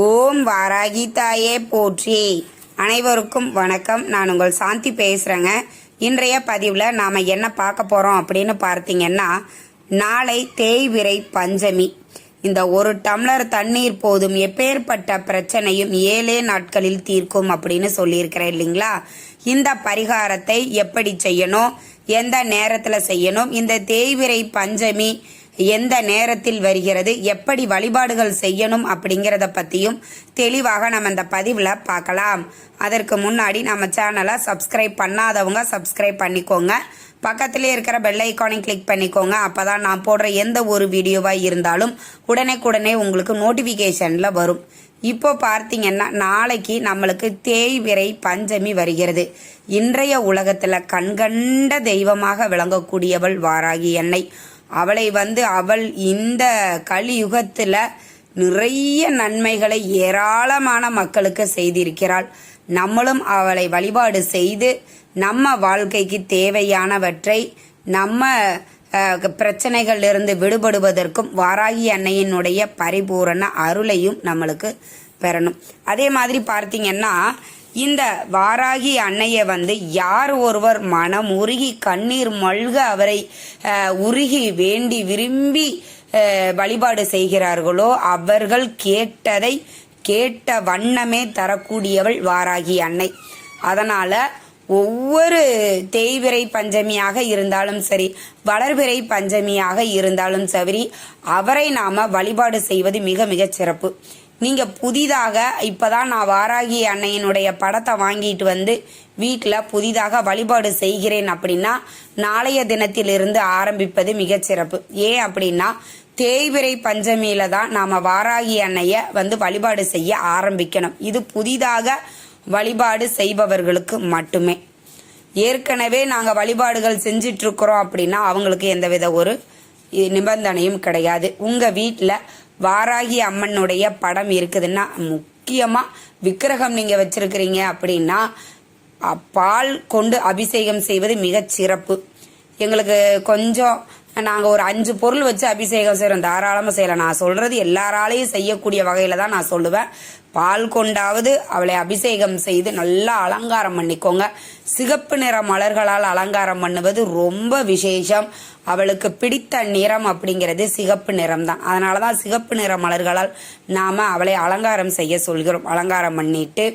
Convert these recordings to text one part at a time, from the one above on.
ஓம் வாராகி தாயே போற்றி. அனைவருக்கும் வணக்கம். நான் உங்கள் சாந்தி பேசுகிறேங்க இன்றைய பதிவில் நாம் என்ன பார்க்க போகிறோம் அப்படின்னு பார்த்தீங்கன்னா நாளை தேய்விரை பஞ்சமி. இந்த ஒரு டம்ளர் தண்ணீர் போதும் எப்பேற்பட்ட பிரச்சனையும் ஏழே நாட்களில் தீர்க்கும் அப்படின்னு சொல்லியிருக்கிறேன் இல்லைங்களா? இந்த பரிகாரத்தை எப்படி செய்யணும்? எந்த நேரத்தில் செய்யணும்? இந்த தேய்விரை பஞ்சமி எந்த நேரத்தில் வருகிறது எப்படி வழிபாடுகள் செய்யணும் அப்படிங்கிறத பற்றியும் தெளிவாக நம்ம இந்த பதிவில் பார்க்கலாம். அதற்கு முன்னாடி நம்ம சேனலை சப்ஸ்கிரைப் பண்ணாதவங்க சப்ஸ்கிரைப் பண்ணிக்கோங்க. பக்கத்திலே இருக்கிற பெல் ஐக்கானையும் கிளிக் பண்ணிக்கோங்க. அப்போ தான் நான் போடுற எந்த ஒரு வீடியோவாக இருந்தாலும் உடனே உங்களுக்கு நோட்டிஃபிகேஷனில் வரும். இப்போ பார்த்தீங்கன்னா நாளைக்கு நம்மளுக்கு தேய்விரை பஞ்சமி வருகிறது. இன்றைய உலகத்தில் கண்கண்ட தெய்வமாக விளங்கக்கூடியவள் வாராகி எண்ணெய் அவளை வந்து அவள் இந்த கலியுகத்தில் நிறைய நன்மைகளை ஏராளமான மக்களுக்கு செய்திருக்கிறாள். நம்மளும் அவளை வழிபாடு செய்து நம்ம வாழ்க்கைக்கு தேவையானவற்றை நம்ம பிரச்சனைகளிலிருந்து விடுபடுவதற்கும் வாராகி அன்னையினுடைய பரிபூரண அருளையும் நம்மளுக்கு பெறணும். அதே மாதிரி பார்த்தீங்கன்னா இந்த வாராகி அன்னையை வந்து யார் ஒருவர் மனம் உருகி கண்ணீர் மல்க அவரை உருகி வேண்டி விரும்பி வழிபாடு செய்கிறார்களோ அவர்கள் கேட்டதை கேட்ட வண்ணமே தரக்கூடியவள் வாராகி அன்னை. அதனால ஒவ்வொரு தேய்விரை பஞ்சமியாக இருந்தாலும் சரி வளர்விரை பஞ்சமியாக இருந்தாலும் சரி அவரை நாம வழிபாடு செய்வது மிக மிக சிறப்பு. நீங்கள் புதிதாக இப்போ தான் நான் வாராகி அன்னையினுடைய படத்தை வாங்கிட்டு வந்து வீட்டில் புதிதாக வழிபாடு செய்கிறேன் அப்படின்னா நாளைய தினத்திலிருந்து ஆரம்பிப்பது மிகச்சிறப்பு ஏன் அப்படின்னா தேய்பிரை பஞ்சமியில தான் நாம் வாராகி அன்னையை வந்து வழிபாடு செய்ய ஆரம்பிக்கணும். இது புதிதாக வழிபாடு செய்பவர்களுக்கு மட்டுமே. ஏற்கனவே நாங்கள் வழிபாடுகள் செஞ்சிட்ருக்குறோம் அப்படின்னா அவங்களுக்கு எந்தவித ஒரு நிபந்தனையும் கிடையாது. உங்கள் வீட்டில் வாராகி அம்மனுடைய படம் இருக்குதுன்னா முக்கியமாக விக்கிரகம் நீங்கள் வச்சிருக்கிறீங்க அப்படின்னா பால் கொண்டு அபிஷேகம் செய்வது மிகச் சிறப்பு. எங்களுக்கு கொஞ்சம் நாங்கள் ஒரு அஞ்சு பொருள் வச்சு அபிஷேகம் செய்கிறோம் தாராளமாக செய்யலாம். நான் சொல்கிறது எல்லாராலையும் செய்யக்கூடிய வகையில் தான் நான் சொல்லுவேன். பால் கொண்டாவது அவளை அபிஷேகம் செய்து நல்லா அலங்காரம் பண்ணிக்கோங்க. சிகப்பு நிற மலர்களால் அலங்காரம் பண்ணுவது ரொம்ப விசேஷம். அவளுக்கு பிடித்த நிறம் அப்படிங்கிறது சிகப்பு நிறம் தான். அதனால தான் சிகப்பு நிற மலர்களால் நாம் அவளை அலங்காரம் செய்ய சொல்கிறோம். அலங்காரம் பண்ணிட்டு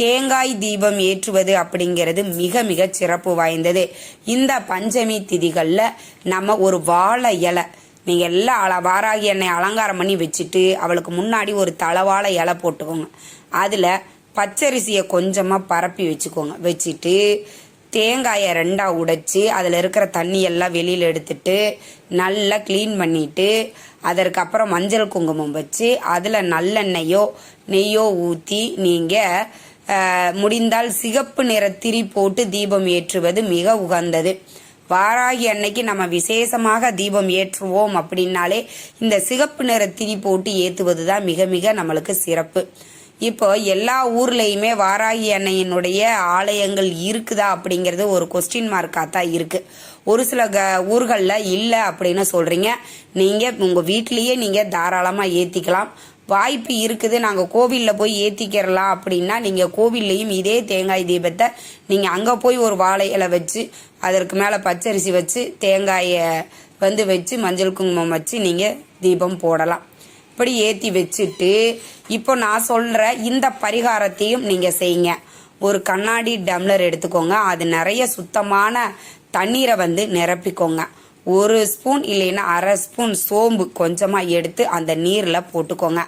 தேங்காய் தீபம் ஏற்றுவது அப்படிங்கிறது மிக மிக சிறப்பு வாய்ந்தது. இந்த பஞ்சமி திதிகளில் நம்ம ஒரு வாழை இலை நீங்கள் எல்லாம் அல வாராகி எண்ணெய் அலங்காரம் பண்ணி வச்சுட்டு அவளுக்கு முன்னாடி ஒரு தளவாழை இலை போட்டுக்கோங்க. அதில் பச்சரிசியை கொஞ்சமாக பரப்பி வச்சுக்கோங்க. வச்சுட்டு தேங்காயை ரெண்டாக உடைச்சி அதில் இருக்கிற தண்ணி எல்லாம் வெளியில் எடுத்துட்டு நல்லா க்ளீன் பண்ணிவிட்டு அதற்கப்புறம் மஞ்சள் குங்குமம் வச்சு அதில் நல்லெண்ணெயோ நெய்யோ ஊற்றி நீங்கள் முடிந்தால் சிகப்பு நிற திரி போட்டு தீபம் ஏற்றுவது மிக உகந்தது. வாராகி அன்னைக்கு நம்ம விசேஷமாக தீபம் ஏற்றுவோம் அப்படின்னாலே இந்த சிகப்பு நிற திரி போட்டு ஏற்றுவது தான் மிக மிக நம்மளுக்கு சிறப்பு. இப்போ எல்லா ஊர்லேயுமே வாராகி அன்னையினுடைய ஆலயங்கள் இருக்குதா அப்படிங்கிறது ஒரு கொஸ்டின் மார்க்காக தான் இருக்குது ஒரு சில க ஊர்களில் இல்லை அப்படின்னு சொல்கிறீங்க நீங்கள் உங்கள் வீட்லேயே நீங்கள் தாராளமாக ஏற்றிக்கலாம் வாய்ப்பு இருக்குது. நாங்கள் கோவிலில் போய் ஏற்றிக்கிறலாம் அப்படின்னா நீங்கள் கோவில்லையும் இதே தேங்காய் தீபத்தை நீங்கள் அங்கே போய் ஒரு வாழை இலை வச்சு அதற்கு மேலே பச்சரிசி வச்சு தேங்காயை வந்து வச்சு மஞ்சள் குங்குமம் வச்சு நீங்கள் தீபம் போடலாம். இப்படி ஏற்றி வச்சுட்டு இப்போ நான் சொல்கிற இந்த பரிகாரத்தையும் நீங்கள் செய்யுங்க ஒரு கண்ணாடி டம்ளர் எடுத்துக்கோங்க. அது நிறைய சுத்தமான தண்ணீரை வந்து நிரப்பிக்கோங்க. ஒரு ஸ்பூன் இல்லைன்னா அரை ஸ்பூன் சோம்பு கொஞ்சமாக எடுத்து அந்த நீரில் போட்டுக்கோங்க.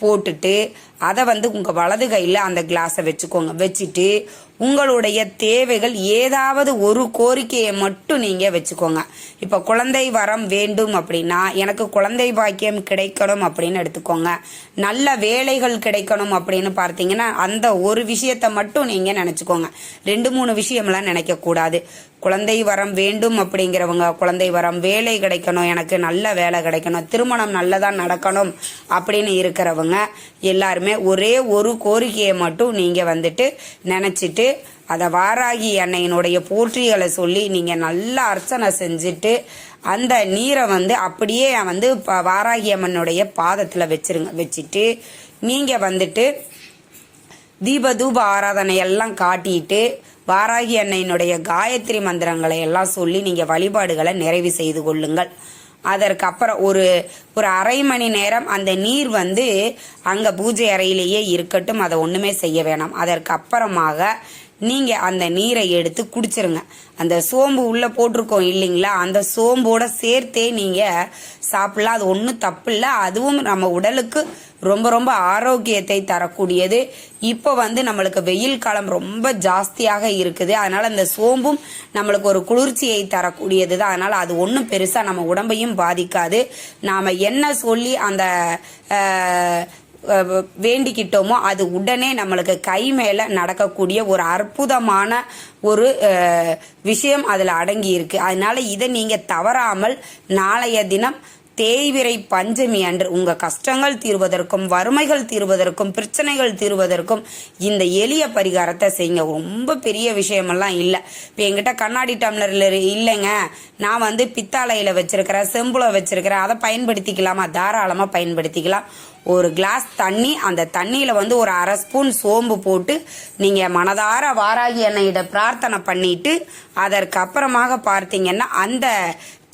போட்டுட்டு அதை வந்து உங்கள் வலது கையில் அந்த கிளாஸை வச்சுக்கோங்க. வச்சுட்டு உங்களுடைய தேவைகள் ஏதாவது ஒரு கோரிக்கையை மட்டும் நீங்கள் வச்சுக்கோங்க. இப்போ குழந்தை வரம் வேண்டும் அப்படின்னா எனக்கு குழந்தை பாக்கியம் கிடைக்கணும் அப்படின்னு எடுத்துக்கோங்க. நல்ல வேலைகள் கிடைக்கணும் அப்படின்னு பார்த்தீங்கன்னா அந்த ஒரு விஷயத்தை மட்டும் நீங்கள் நினச்சிக்கோங்க. ரெண்டு மூணு விஷயம்லாம் நினைக்கக்கூடாது. குழந்தை வரம் வேண்டும் அப்படிங்கிறவங்க குழந்தை வரம் வேலை கிடைக்கணும் எனக்கு நல்ல வேலை கிடைக்கணும் திருமணம் நல்லதாக நடக்கணும் அப்படின்னு இருக்கிறவங்க எல்லாருமே ஒரே ஒரு கோரிக்கையை மட்டும் நீங்கள் வந்துட்டு நினச்சிட்டு அதை வாராகி அன்னையினுடைய போற்றிகளை சொல்லி நீங்கள் நல்லா அர்ச்சனை செஞ்சுட்டு அந்த நீரை வந்து அப்படியே வந்து ப- வாராகி அம்மனுடைய பாதத்தில் வச்சிருங்க வச்சுட்டு நீங்கள் வந்துட்டு தீப தூப ஆராதனை எல்லாம் காட்டிட்டு வாராகி அன்னையினுடைய காயத்ரி மந்திரங்களை எல்லாம் சொல்லி நீங்கள் வழிபாடுகளை நிறைவு செய்து கொள்ளுங்கள். அதற்கப்புறம் ஒரு ஒரு அரை மணி நேரம் அந்த நீர் வந்து அங்கே பூஜை அறையிலேயே இருக்கட்டும் அதை ஒன்றுமே செய்ய வேணாம். அதற்கப்புறமாக நீங்கள் அந்த நீரை எடுத்து குடிச்சிருங்க. அந்த சோம்பு உள்ளே போட்டிருக்கோம் இல்லைங்களா? அந்த சோம்போட சேர்த்தே நீங்கள் சாப்பிடலாம். அது ஒன்றும் தப்பு இல்லை. அதுவும் நம்ம உடலுக்கு ரொம்ப ரொம்ப ஆரோக்கியத்தை தரக்கூடியது. இப்போ வந்து நம்மளுக்கு வெயில் காலம் ரொம்ப ஜாஸ்தியாக இருக்குது. அதனால் அந்த சோம்பும் நம்மளுக்கு ஒரு குளிர்ச்சியை தரக்கூடியது தான். அதனால் அது ஒன்றும் பெருசாக நம்ம உடம்பையும் பாதிக்காது. நாம் என்ன சொல்லி அந்த வேண்டிக்கிட்டோமோ அது உடனே நம்மளுக்கு கை மேலே நடக்கக்கூடிய ஒரு அற்புதமான ஒரு விஷயம் அதில் அடங்கி இருக்கு அதனால இதை நீங்கள் தவறாமல் நாளைய தினம் தேய்விரை பஞ்சமி அன்று உங்கள் கஷ்டங்கள் தீர்வதற்கும் வறுமைகள் தீர்வதற்கும் பிரச்சனைகள் தீர்வதற்கும் இந்த எளிய பரிகாரத்தை செய்யுங்க. ரொம்ப பெரிய விஷயமெல்லாம் இல்லை. இப்போ என்கிட்ட கண்ணாடி டம்ளரில் இல்லைங்க. நான் வந்து பித்தாலையில் வச்சுருக்கிறேன் செம்புல வச்சுருக்கிறேன். அதை பயன்படுத்திக்கலாமா? தாராளமாக பயன்படுத்திக்கலாம். ஒரு கிளாஸ் தண்ணி அந்த தண்ணியில் வந்து ஒரு அரை ஸ்பூன் சோம்பு போட்டு நீங்கள் மனதார வாராகி எண்ணெயிட பிரார்த்தனை பண்ணிட்டு அதற்கு அப்புறமாக பார்த்தீங்கன்னா அந்த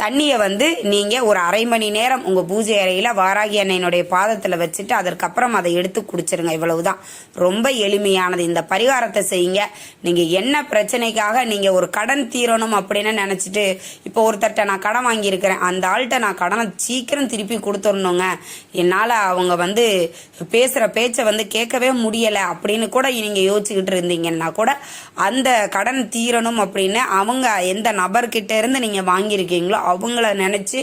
தண்ணியை வந்து நீங்கள் ஒரு அரை மணி நேரம் உங்கள் பூஜை அறையில் வாராகி அன்னையினுடைய பாதத்தில் வச்சுட்டு அதற்கப்புறம் அதை எடுத்து குடிச்சிருங்க. இவ்வளவுதான். ரொம்ப எளிமையானது. இந்த பரிகாரத்தை செய்யுங்க. நீங்கள் என்ன பிரச்சனைக்காக நீங்கள் ஒரு கடன் தீரணும் அப்படின்னு நினச்சிட்டு இப்போ ஒருத்தர்கிட்ட நான் கடன் வாங்கியிருக்கிறேன். அந்த ஆள்கிட்ட நான் கடனை சீக்கிரம் திருப்பி கொடுத்துடணுங்க. என்னால் அவங்க வந்து பேசுகிற பேச்சை வந்து கேட்கவே முடியலை அப்படின்னு கூட நீங்கள் யோசிச்சுக்கிட்டு இருந்தீங்கன்னா கூட அந்த கடன் தீரணும் அப்படின்னு அவங்க எந்த நபர்கிட்ட இருந்து நீங்கள் வாங்கியிருக்கீங்களோ அவங்கள நினச்சி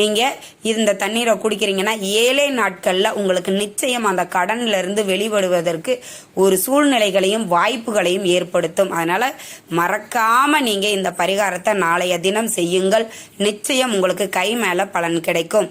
நீங்கள் இந்த தண்ணீரை குடிக்கிறீங்கன்னா ஏழை நாட்களில் உங்களுக்கு நிச்சயம் அந்த கடன்லேருந்து வெளிப்படுவதற்கு ஒரு சூழ்நிலைகளையும் வாய்ப்புகளையும் ஏற்படுத்தும். அதனால் மறக்காமல் நீங்கள் இந்த பரிகாரத்தை நாளைய தினம் செய்யுங்கள். நிச்சயம் உங்களுக்கு கை மேலே பலன் கிடைக்கும்.